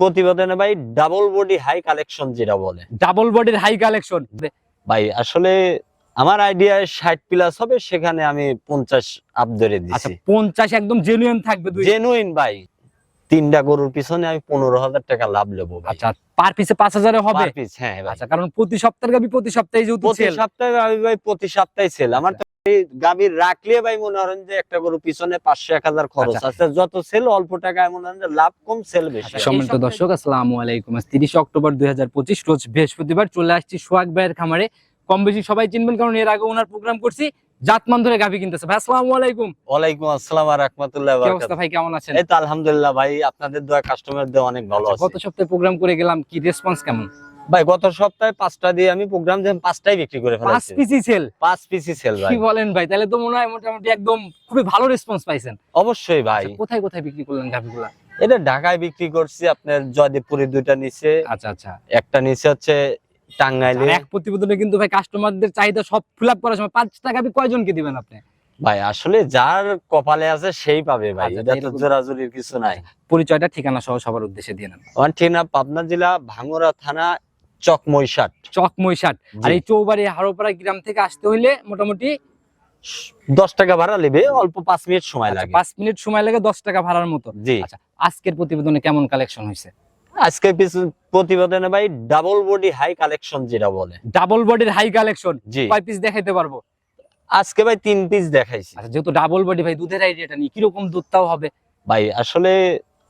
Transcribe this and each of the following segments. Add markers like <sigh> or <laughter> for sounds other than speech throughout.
প্রতিবেদনে ভাই double body high collection যেটা বলে। ডাবল বডির হাই কালেকশন ভাই আসলে আমার আইডিয়া ষাট প্লাস হবে সেখানে আমি পঞ্চাশ আপ ধরে দিচ্ছি পঞ্চাশ একদম জেনুইন থাকবে জেনুইন ভাই। তিনটা গরুর পিছনে আমি পনেরো হাজার টাকা লাভ নেব আচ্ছা পার পিসে পাঁচ হাজারে হবে? হ্যাঁ আচ্ছা কারণ প্রতি সপ্তাহে প্রতি সপ্তাহে যেহেতু প্রতি সপ্তাহে আমি ভাই প্রতি সপ্তাহে সেল আমার রাখলে ভাই মনে করেন যে একটা গরু পিছনে পাঁচশো এক হাজার খরচ আচ্ছা। আছে। যত সেল অল্প টাকায় মনে যে লাভ কম সেল বেশি আচ্ছা, সম্মানিত দর্শক আসসালামু আলাইকুম। তিরিশ অক্টোবর দুই রোজ বৃহস্পতিবার চলে আসছি সোহাগ ভাইয়ের খামারে। কম বেশি সবাই চিনবেন কারণ এর আগে ওনার প্রোগ্রাম করছি। জাতমান ধরে গাভি কিনতেছে। ভাই আসসালামু আলাইকুম। ওয়ালাইকুম আসসালাম আর রহমতুল্লাহ কি অবস্থা ভাই কেমন আছেন? এই তো আলহামদুলিল্লাহ ভাই আপনাদের দোয়া কাস্টমার দিয়ে অনেক ভালো আচ্ছা, আছে। গত সপ্তাহে প্রোগ্রাম করে গেলাম কি রেসপন্স কেমন? ভাই গত সপ্তাহে পাঁচটা দিয়ে আমি প্রোগ্রাম যে পাঁচটাই বিক্রি করে পাঁচ পিসি সেল পাঁচ পিসি সেল ভাই। কি বলেন ভাই? তাহলে তো মনে হয় মোটামুটি একদম খুবই ভালো রেসপন্স পাইছেন। অবশ্যই ভাই। আচ্ছা, কোথায় কোথায় বিক্রি করলেন গাভিগুলা? এটা ঢাকায় বিক্রি করছি আপনার জয়দেবপুরে দুইটা নিচে। আচ্ছা আচ্ছা। একটা নিচে হচ্ছে টাঙ্গাইলে। এক প্রতিবেদনে কিন্তু ভাই কাস্টমারদের চাহিদা সব ফিল আপ করার সময় পাঁচ টাকা কয়জনকে দিবেন আপনি? ভাই আসলে যার কপালে আছে সেই পাবে ভাই। আচ্ছা, এটা তো জোরাজুরির কিছু নাই। পরিচয়টা ঠিকানা সহ সবার উদ্দেশ্যে দিয়ে নেন। আমার ঠিকানা পাবনা জেলা ভাঙ্গুরা থানা চকমইষাট চক মৈশাট আর এই চৌবাড়ি হারোপাড়া গ্রাম থেকে আসতে হইলে মোটামুটি দশ টাকা ভাড়া নেবে অল্প পাঁচ মিনিট সময় আচ্ছা, লাগে। পাঁচ মিনিট সময় লাগে দশ টাকা ভাড়ার মতো। জি। আচ্ছা আজকের প্রতিবেদনে কেমন কালেকশন হয়েছে আজকে প্রতিবেদনে ভাই ডাবল বডি হাই কালেকশন যেটা বলে। ডাবল বডির হাই কালেকশন জি। কয় পিস দেখাইতে পারব? আজকে ভাই তিন পিস দেখাইছি। আচ্ছা যেহেতু ডাবল বডি ভাই দুধের আইডিয়াটা নিয়ে কীরকম দুধটাও হবে? ভাই আসলে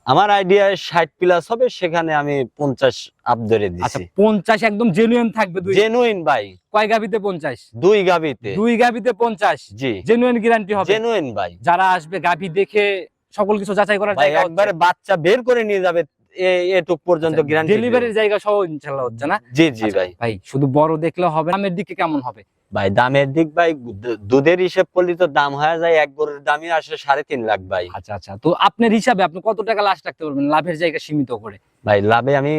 আমার আইডিয়া ষাট প্লাস হবে সেখানে আমি পঞ্চাশ আপ ধরে আচ্ছা দিচ্ছি পঞ্চাশ একদম জেনুইন থাকবে দুই জেনুইন ভাই। কয় গাভিতে পঞ্চাশ? দুই গাবিতে। দুই গাভিতে পঞ্চাশ। জি। জেনুইন গ্যারান্টি হবে। জেনুইন ভাই। যারা আসবে গাভি দেখে সকল কিছু যাচাই জায়গা একবারে বাচ্চা বের করে নিয়ে যাবে এটুক পর্যন্ত গ্যারান্টি ডেলিভারির জায়গা সহ ইনশাল্লাহ হচ্ছে না? জি জি আচ্ছা, ভাই। ভাই শুধু বড় দেখলে হবে দামের দিকে কেমন হবে? ভাই দামের দিক ভাই দুধের হিসেব করলে তো দাম হয়ে যায় এক গরুর দামই আসে সাড়ে তিন লাখ ভাই। আচ্ছা আচ্ছা। তো আপনার হিসাবে আপনি কত টাকা লাশ রাখতে পারবেন লাভের জায়গা সীমিত করে? ভাই লাভে আমি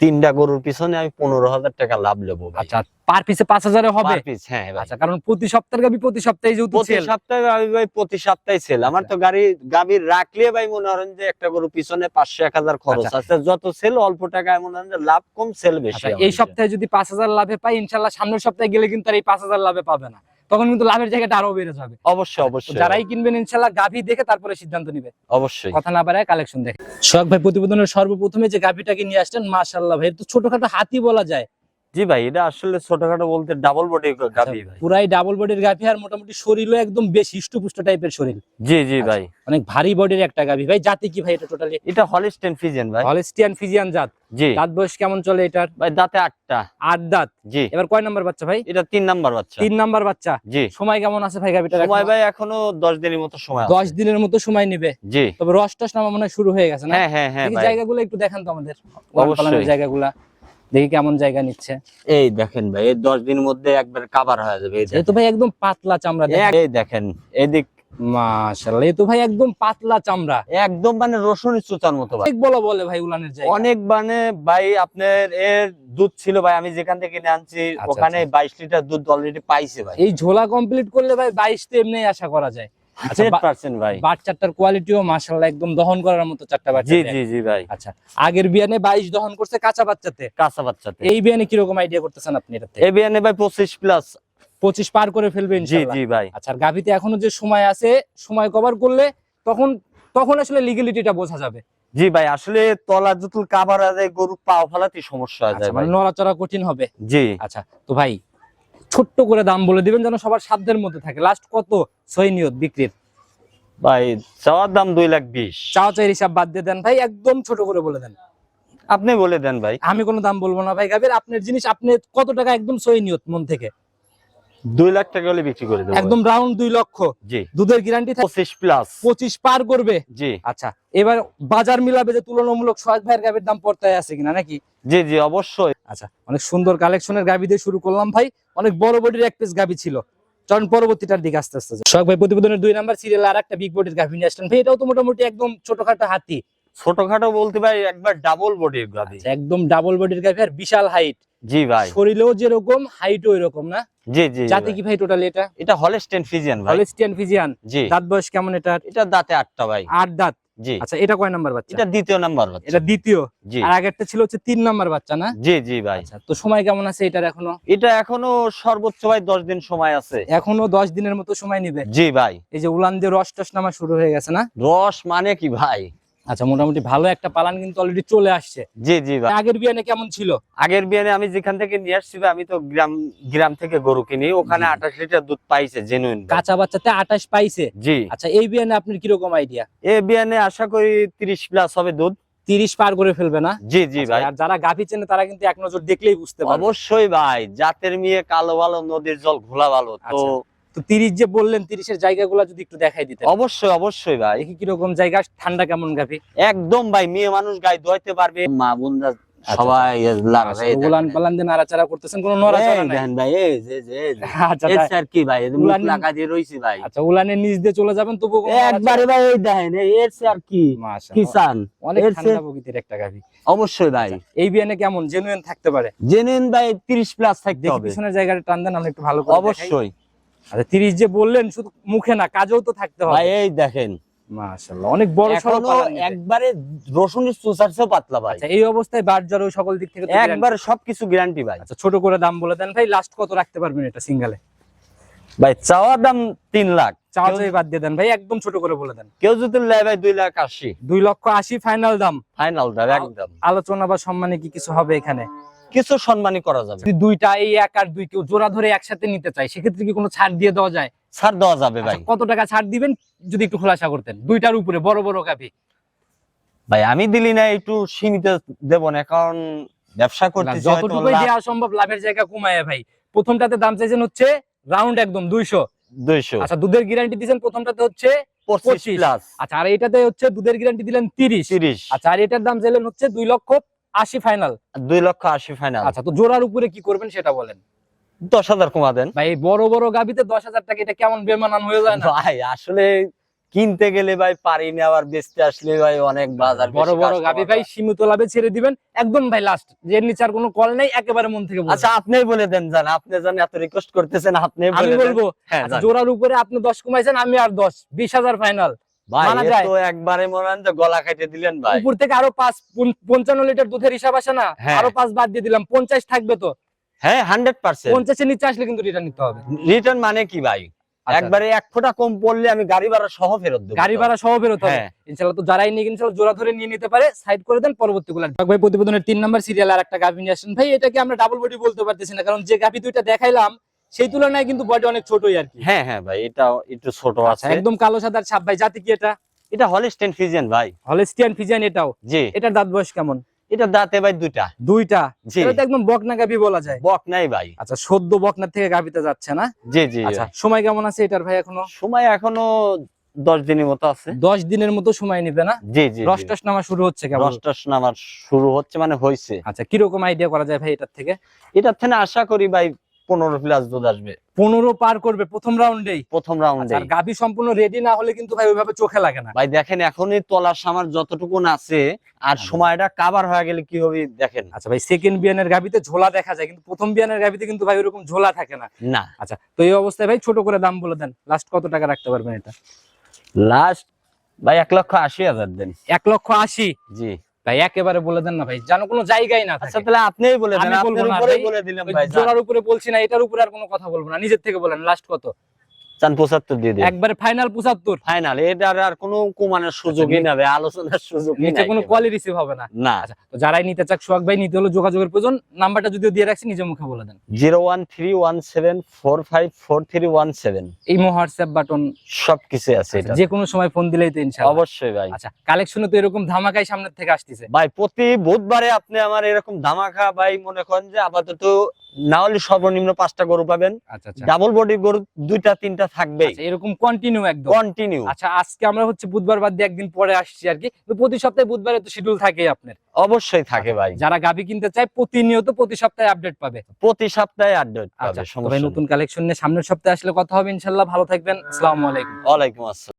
তিনটা গরুর পিছনে আমি পনেরো হাজার টাকা লাভ নেব আচ্ছা পার পিসে পাঁচ হাজারে হবে? হ্যাঁ আচ্ছা কারণ প্রতি সপ্তাহে গাবি প্রতি সপ্তাহে যেহেতু প্রতি সপ্তাহে আমি ভাই প্রতি সপ্তাহে সেল আমার তো গাড়ি গাভীর রাখলে ভাই মনে করেন যে একটা গরু পিছনে পাঁচশো এক হাজার খরচ আচ্ছা। আছে। যত সেল অল্প টাকায় মনে করেন যে লাভ কম সেল বেশি আচ্ছা, এই সপ্তাহে যদি পাঁচ হাজার লাভে পাই ইনশাল্লাহ সামনের সপ্তাহে গেলে কিন্তু আর এই পাঁচ হাজার লাভে পাবে না। তখন কিন্তু লাভের জায়গাটা আরও বেড়ে যাবে। অবশ্যই অবশ্যই। যারাই কিনবেন ইনশাল্লাহ গাভী দেখে তারপরে সিদ্ধান্ত নিবে। অবশ্যই। কথা না পারে কালেকশন দেখে। সোহাগ ভাই প্রতিবেদনের সর্বপ্রথমে যে গাভিটাকে নিয়ে আসলেন মাশাল্লাহ ভাই তো ছোটখাটো হাতি বলা যায়। জি ভাই এটা আসলে ছোটখাটো বলতে ডাবল বডি গাভী ভাই। পুরাই ডাবল বডির গাভি আর মোটামুটি শরীরও একদম বেশ হিষ্টপুষ্ট টাইপের শরীর। জি জি আচ্ছা। ভাই। অনেক ভারী বডির একটা গাভি। ভাই জাতি কি ভাই এটা টোটালি এটা হলিস্টেন ফিজেন ভাই। হলিস্টিয়ান ফিজিয়ান জাত। জি। দাঁত বয়স কেমন চলে এটার? ভাই দাঁতে আটটা। আট দাঁত। জি। এবার কয় নাম্বার বাচ্চা ভাই? এটা তিন নাম্বার বাচ্চা। তিন নাম্বার বাচ্চা। জি। সময় কেমন আছে ভাই গাভিটার সময় ভাই এখনও দশ দিনের মতো সময় আছে। দশ দিনের মতো সময় নেবে। জি। তবে রস টস নামা মনে শুরু হয়ে গেছে না? হ্যাঁ হ্যাঁ হ্যাঁ জায়গাগুলো একটু দেখান তো আমাদের। জায়গাগুলা। দেখি কেমন জায়গা নিচ্ছে। এই দেখেন ভাই এই দশ দিনের মধ্যে একবার কাবার হয়ে যাবে এই তো ভাই একদম পাতলা চামড়া এই দেখেন। এদিক মাশাআল্লাহ এই তো ভাই একদম পাতলা চামড়া। একদম মানে চুচার মতো ভাই। বলা বলে ভাই উলানের জায়গা। অনেক মানে ভাই আপনার এর দুধ ছিল ভাই আমি যেখান থেকে কিনে আনছি আচ্ছা, ওখানে আচ্ছা। বাইশ লিটার দুধ অলরেডি পাইছে ভাই। এই ঝোলা কমপ্লিট করলে ভাই বাইশ তো এমনি আশা করা যায়। আচ্ছা, হান্ড্রেড বা- পার্সেন্ট ভাই। বাচ্চাটার কোয়ালিটিও মাশাআল্লাহ একদম দহন করার মতো চারটা বাচ্চা জি জি জি ভাই। আচ্ছা আগের বিয়ানে দহন করছে কাঁচা বাচ্চাতে। কাঁচা বাচ্চাতে। এই বিয়ানে কীরকম আইডিয়া করতেছেন আপনি এটাতে? এ বিয়ানে ভাই পঁচিশ প্লাস পঁচিশ পার করে ফেলবে জি জি ভাই। আচ্ছা আর গাভিতে এখনও যে সময় আছে সময় কভার করলে তখন তখন আসলে লিগেলিটিটা বোঝা যাবে। জি ভাই আসলে তলা জুতুল কাবার গরু পাও ফালাতে সমস্যা হয়ে আচ্ছা যায় মানে নড়াচড়া কঠিন হবে। জি। আচ্ছা তো ভাই ছোট্ট করে দাম বলে দিবেন যেন সবার সাধ্যের মধ্যে থাকে। লাস্ট কত? ছয় নিয়ত বিক্রির। ভাই চাওয়ার দাম দুই লাখ বিশ। চাওয়া চাই হিসাব বাদ দিয়ে দেন ভাই একদম ছোট করে বলে দেন। আপনি বলে দেন ভাই। আমি কোনো দাম বলব না ভাই গাভীর আপনার জিনিস আপনি কত টাকা একদম সহি নিয়ত মন থেকে? দুই লাখ টাকা হলে বিক্রি করে দেবো। একদম রাউন্ড দুই লক্ষ। জি। দুধের গ্যারান্টি পঁচিশ প্লাস পঁচিশ পার করবে? জি। আচ্ছা এবার বাজার মিলাবে যে তুলনামূলক সোহাগ ভাইয়ের গাভীর দাম পড়তে আছে কিনা নাকি? জি জি অবশ্যই। আচ্ছা অনেক সুন্দর কালেকশনের গাভি দিয়ে শুরু করলাম ভাই। অনেক বড় বডির এক পিস গাভি ছিল। চরণ পরবর্তীটার দিকে আস্তে আস্তে সোহাগ ভাই প্রতিবেদনের দুই নাম্বার সিরিয়াল আর একটা বিগ বডির গাভি নিয়ে আসলেন। ভাই এটাও তো মোটামুটি একদম ছোটখাটো হাতি। ছোটখাটো বলতে ভাই একবার ডাবল বডির গাভি। আচ্ছা, একদম ডাবল বডির গাভি আর বিশাল হাইট জি ভাই। শরীরেও যেরকম হাইটও এরকম না? জি জি জি জাতি কি ভাই টোটাল এটা? এটা হলস্টেন ফিজিয়ান ভাই। হলিস্টিয়ান ফিজিয়ান জি। দাঁত বয়স কেমন এটা এটা দাঁতে আটটা ভাই। আট দাঁত? জি। আচ্ছা এটা কয় নাম্বার বাচ্চা? এটা দ্বিতীয় নাম্বার এটা দ্বিতীয়? জি। আর আগেরটা ছিল হচ্ছে তিন নাম্বার বাচ্চা না? জি জি ভাই। আচ্ছা তো সময় কেমন আছে এটার এখনও? এটা এখনও সর্বোচ্চ ভাই দশ দিন সময় আছে। এখনও দশ দিনের মতো সময় নিবে? জি ভাই। এই যে উলান দিয়ে রস টস নামা শুরু হয়ে গেছে না? রস মানে কি ভাই? আচ্ছা মোটামুটি ভালো একটা পালান কিন্তু অলরেডি চলে আসছে। জি জি আগের বিয়ানে কেমন ছিল? আগের বিয়ানে আমি যেখান থেকে নিয়ে আসছি আমি তো গ্রাম গ্রাম থেকে গরু কিনি ওখানে আঠাশ লিটার দুধ পাইছে জেনুইন কাঁচা বাচ্চাতে আঠাশ পাইছে? জি। আচ্ছা এই বিয়ানে আপনার কীরকম আইডিয়া এই বিয়ানে আশা করি তিরিশ প্লাস হবে দুধ। তিরিশ পার করে ফেলবে না? জি জি আচ্ছা, ভাই। আর যারা গাভী চেনে তারা কিন্তু এক নজর দেখলেই বুঝতে পারবে। অবশ্যই ভাই জাতের মেয়ে কালো ভালো নদীর জল ঘোলা ভালো তো আচ্ছা। তো তিরিশ যে বললেন তিরিশের জায়গাগুলো যদি একটু দেখাই দিতে অবশ্যই অবশ্যই ভাই। দেখি কীরকম জায়গা? ঠান্ডা কেমন গাভী? একদম ভাই মেয়ে মানুষ গায়ে ধোয়াইতে পারবে। মা বোনরা সবাই উলান পালান দিয়ে নাড়াচাড়া করতেছেন কোনো নড়াচড়া নাই? ভাই এই যে যে <laughs> আচ্ছা এই কি ভাই মুখ লাগা দিয়ে রইছি ভাই। আচ্ছা উলানের নিচ দিয়ে চলে যাবেন তবু একবারে ভাই এই দেখেন এর স্যার কি? কি অনেক ঠান্ডা প্রকৃতির একটা গাভী। অবশ্যই ভাই। এই বিয়ানে কেমন? জেনুইন থাকতে পারে? জেনুইন ভাই তিরিশ প্লাস থাকতে হবে। পিছনের জায়গাটা টান দেন আমরা একটু ভালো করে অবশ্যই। আচ্ছা তিরিশ যে বললেন শুধু মুখে না কাজেও তো থাকতে ভাই এই দেখেন। মাশাআল্লাহ অনেক বড় এখনও একবারে রসুনের চেয়েও পাতলা ভাই। আচ্ছা এই অবস্থায় বাট জ্বর ওই সকল দিক থেকে একবারে সবকিছু গ্যারান্টি ভাই। আচ্ছা ছোট করে দাম বলে দেন। ভাই লাস্ট কত রাখতে পারবেন এটা সিঙ্গেলে? ভাই চাওয়া দাম তিন লাখ। চাওয়া বাদ দিয়ে দেন। ভাই একদম ছোট করে বলে দেন। কেউ যদি নেয় ভাই দুই লাখ আশি। দুই লক্ষ আশি ফাইনাল দাম। ফাইনাল দাম একদম। আলোচনা বা সম্মানে কি কিছু হবে এখানে? কিছু সম্মানই করা যাবে। যদি দুইটা এই এক আর দুই কেউ জোড়া ধরে একসাথে নিতে চাই সেক্ষেত্রে কি কোনো ছাড় দিয়ে দেওয়া যায়? ছাড় দেওয়া যাবে ভাই। আচ্ছা, কত টাকা ছাড় দিবেন যদি একটু খোলাসা করতেন? দুইটার উপরে বড় বড় গাভি। ভাই আমি দিলি না একটু সীমিত দেব না কারণ ব্যবসা করতেছি হয়তো যতটুকুই দেওয়া সম্ভব লাভের জায়গা কমায় ভাই। প্রথমটাতে দাম চাইছেন হচ্ছে রাউন্ড একদম দুইশো। দুইশো। আচ্ছা দুধের গ্যারান্টি দিয়েছেন প্রথমটাতে হচ্ছে পঁচিশ 25 প্লাস আচ্ছা আর এটাতে হচ্ছে দুধের গ্যারান্টি দিলেন তিরিশ। তিরিশ। আচ্ছা আর এটার দাম চাইলেন হচ্ছে দুই লক্ষ আশি ফাইনাল দুই লক্ষ আশি ফাইনাল আচ্ছা তো জোড়ার উপরে কি করবেন সেটা বলেন। দশ হাজার কমা দেন। ভাই বড় বড় গাবিতে দশ হাজার টাকা এটা কেমন বেমানান হয়ে যায় না? ভাই আসলে কিনতে গেলে ভাই পারি না আবার বেচতে আসলে ভাই অনেক বাজার বড় বড় গাবি ভাই সীমিত লাভে ছেড়ে দিবেন। একদম ভাই লাস্ট যে নিচে আর কোনো কল নেই একেবারে মন থেকে আচ্ছা আপনিই বলে দেন জান আপনি জান এত রিকোয়েস্ট করতেছেন আপনি আমি বলব হ্যাঁ আচ্ছা, জোড়ার উপরে আপনি দশ কমাইছেন আমি আর দশ বিশ হাজার ফাইনাল ভাই এ যায়। তো একবারে যে গলা খাইতে দিলেন ভাই। উপর থেকে আরও পাঁচ পঞ্চ- পঞ্চান্ন লিটার দুধের হিসাব আসে না হ্যাঁ। আরও পাঁচ বাদ দিয়ে দিলাম পঞ্চাশ থাকবে তো। হ্যাঁ নিচে আসলে কিন্তু রিটার্ন নিতে হবে। রিটার্ন মানে কি ভাই? আচ্ছা, একবারে এক ফোঁটা কম পড়লে আমি গাড়ি ভাড়া সহ ফেরত দেবো। গাড়ি ভাড়া সহ হবে। হ্যাঁ। তো যারাই নিয়ে জোড়া ধরে নিয়ে নিতে পারে সাইড করে দেন পরবর্তী গুলা ভাই প্রতিবেদনের তিন নাম্বার সিরিয়াল আর একটা গাভি নিয়ে আসেন। ভাই এটাকে আমরা ডাবল বডি বলতে পারতেছি না কারণ যে গাভি দুইটা দেখাইলাম সেই তুলনায় কিন্তু বডি অনেক ছোটই আর কি। হ্যাঁ হ্যাঁ ভাই এটা একটু ছোট আচ্ছা আছে। একদম কালো সাদার ছাপ ভাই জাতি কি এটা? এটা হলিস্টেন ফিজিয়ান ভাই। হলেস্টিয়ান ফিজিয়ান এটাও। জি। এটার দাঁত বয়স কেমন? এটা দাঁতে ভাই দুইটা। দুইটা? জি। এটা একদম বকনা গাভি বলা যায়। বক নাই ভাই। আচ্ছা সদ্য বকনার থেকে গাভিতে যাচ্ছে না? জি জি। আচ্ছা সময় কেমন আছে এটার ভাই এখনও? সময় এখনও দশ দিনের মতো আছে। দশ দিনের মতো সময় নিবে না? জি জি রস টস নামা শুরু হচ্ছে রসটাস নামার শুরু হচ্ছে মানে হয়েছে আচ্ছা কীরকম আইডিয়া করা যায় ভাই এটার থেকে? এটার থেকে আশা করি ভাই পনেরো প্লাস দুধ আসবে। পনেরো পার করবে প্রথম রাউন্ডেই প্রথম রাউন্ডে আর গাভি সম্পূর্ণ রেডি না হলে কিন্তু ভাই ওইভাবে চোখে লাগে না। ভাই দেখেন এখনই তলার সামার যতটুকু আছে আর সময়টা কাবার হয়ে গেলে কি হবে দেখেন। আচ্ছা ভাই সেকেন্ড বিয়ানের গাভিতে ঝোলা দেখা যায় কিন্তু প্রথম বিয়ানের গাভিতে কিন্তু ভাই ওরকম ঝোলা থাকে না। না। আচ্ছা তো এই অবস্থায় ভাই ছোট করে দাম বলে দেন। লাস্ট কত টাকা রাখতে পারবেন এটা? লাস্ট ভাই এক লক্ষ আশি হাজার দেন। এক লক্ষ আশি? জি। ভাই একেবারে বলে দেন না ভাই জানো কোনো জায়গায় না আচ্ছা তাহলে আপনিই বলে দেন আপনি আপনার উপরেই বলে দিলেন ভাই জোনার জোড়ার উপরে বলছি না এটার উপরে আর কোনো কথা বলব না নিজের থেকে বলেন লাস্ট কত? চান পঁচাত্তর দিয়ে দিন। একবারে ফাইনাল পঁচাত্তর। ফাইনাল এটার আর কোনো কমানোর সুযোগই না ভাই আলোচনার সুযোগই নিচে কোনো। রিসিভ হবে না। না। আচ্ছা তো যারাই নিতে চাক সোহাগ ভাই নিতে হলো যোগাযোগের প্রয়োজন। নাম্বারটা যদিও দিয়ে রাখছি নিজে মুখে বলে দেন। Zero one three one seven four five four three one seven. WhatsApp button সবকিছু আছে এটা। যে কোনো সময় ফোন দিলেই তো ইনশাআল্লাহ। অবশ্যই ভাই। আচ্ছা কালেকশনে তো এরকম ধামাকাই সামনের থেকে আসতেছে। ভাই প্রতি বুধবারে আপনি আমার এরকম ধামাকা ভাই মনে করেন যে আপাতত না হলে সর্বনিম্ন পাঁচটা গরু পাবেন। আচ্ছা আচ্ছা। ডাবল বডি গরু দুইটা তিনটা থাকবে এরকম কন্টিনিউ একদম। কন্টিনিউ আচ্ছা আজকে আমরা হচ্ছে বুধবার বাদ দিয়ে একদিন পরে আসছি আর কি। তো প্রতি সপ্তাহে বুধবারে তো শিডিউল থাকে আপনার। অবশ্যই থাকে ভাই। যারা গাবি কিনতে চায় প্রতিনিয়ত প্রতি সপ্তাহে আপডেট পাবে। প্রতি সপ্তাহে আপডেট আচ্ছা পাবে তো নতুন কালেকশন নিয়ে সামনের সপ্তাহে আসলে কথা হবে ইনশাল্লাহ ভালো থাকবেন। আসসালামু আলাইকুম। ওয়া ওয়ালাইকুম আসসালাম।